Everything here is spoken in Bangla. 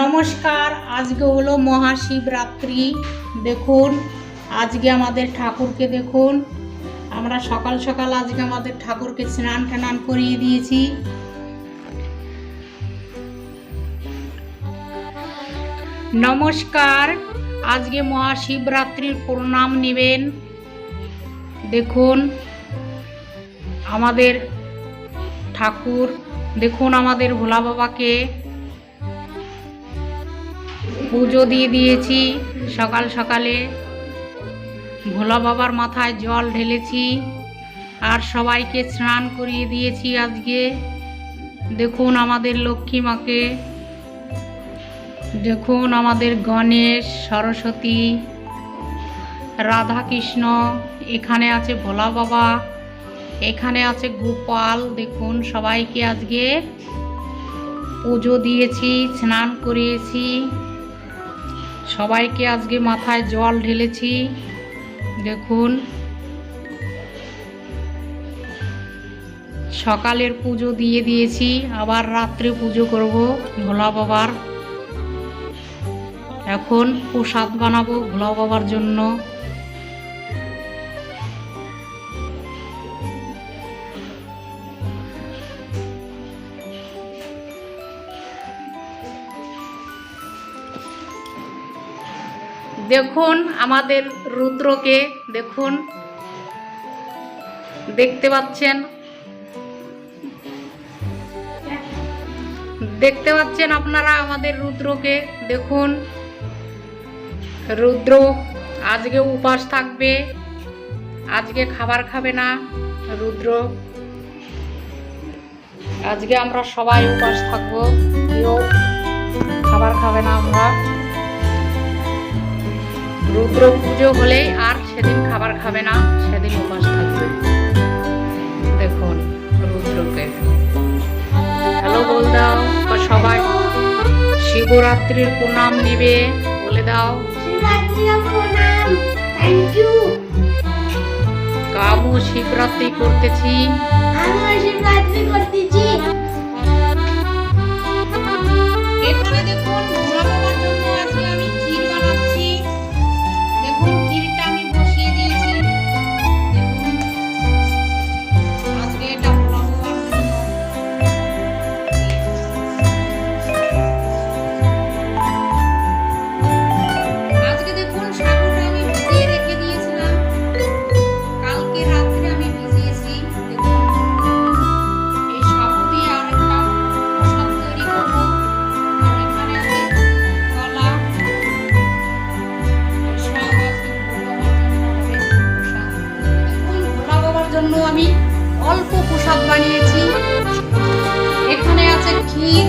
নমস্কার, আজকে হলো মহাশিবরাত্রি। দেখুন, আজকে আমাদের ঠাকুরকে দেখুন। আমরা সকাল সকাল আজকে আমাদের ঠাকুরকে স্নান টানান করিয়ে দিয়েছি। নমস্কার, আজকে মহাশিবরাত্রির প্রণাম নেবেন। দেখুন, আমাদের ঠাকুর, দেখুন আমাদের ভোলা বাবাকে। পুজো দিয়ে দিয়েছি, সকাল সকালে। ভোলা বাবার মাথায় জল ঢেলেছি, আর সবাইকে স্নান করিয়ে দিয়েছি আজকে। দেখুন আমাদের লক্ষ্মী মাকে। দেখুন আমাদের গণেশ, সরস্বতী, রাধাকৃষ্ণ, এখানে আছে ভোলা বাবা, এখানে আছে গোপাল। দেখুন সবাইকে আজকে পুজো দিয়েছি, স্নান করিয়েছি। সবাইকে আজকে মাথায় জল ঢেলেছি। দেখুন। সকালের পুজো দিয়ে দিয়েছি, আবার রাত্রে পুজো করব ভোলা বাবার। এখন প্রসাদ বানাবো ভোলা বাবার জন্য। দেখুন আমাদের রুদ্রকে, দেখুন। দেখতে পাচ্ছেন? দেখতে পাচ্ছেন আপনারা আমাদের রুদ্রকে? দেখুন। রুদ্র আজকে উপাস থাকবে। আজকে খাবার খাবে না রুদ্র। আজকে আমরা সবাই উপাস থাকব। কেউ খাবার খাবে না আমরা। রুদ্র পুজো হলেই আর সেদিন খাবার খাবে না সেদিন উপাস থাকবে। দেখুন রুদ্রকে হ্যালো বল দাও সবাই। শিবরাত্রির প্রণাম নিবে বলে দাও। কাবু শিবরাত্রি করতেছি। আমি শিবরাত্রি করতেছি। আমি অল্প প্রসাদ বানিয়েছি। এখানে আছে ক্ষীর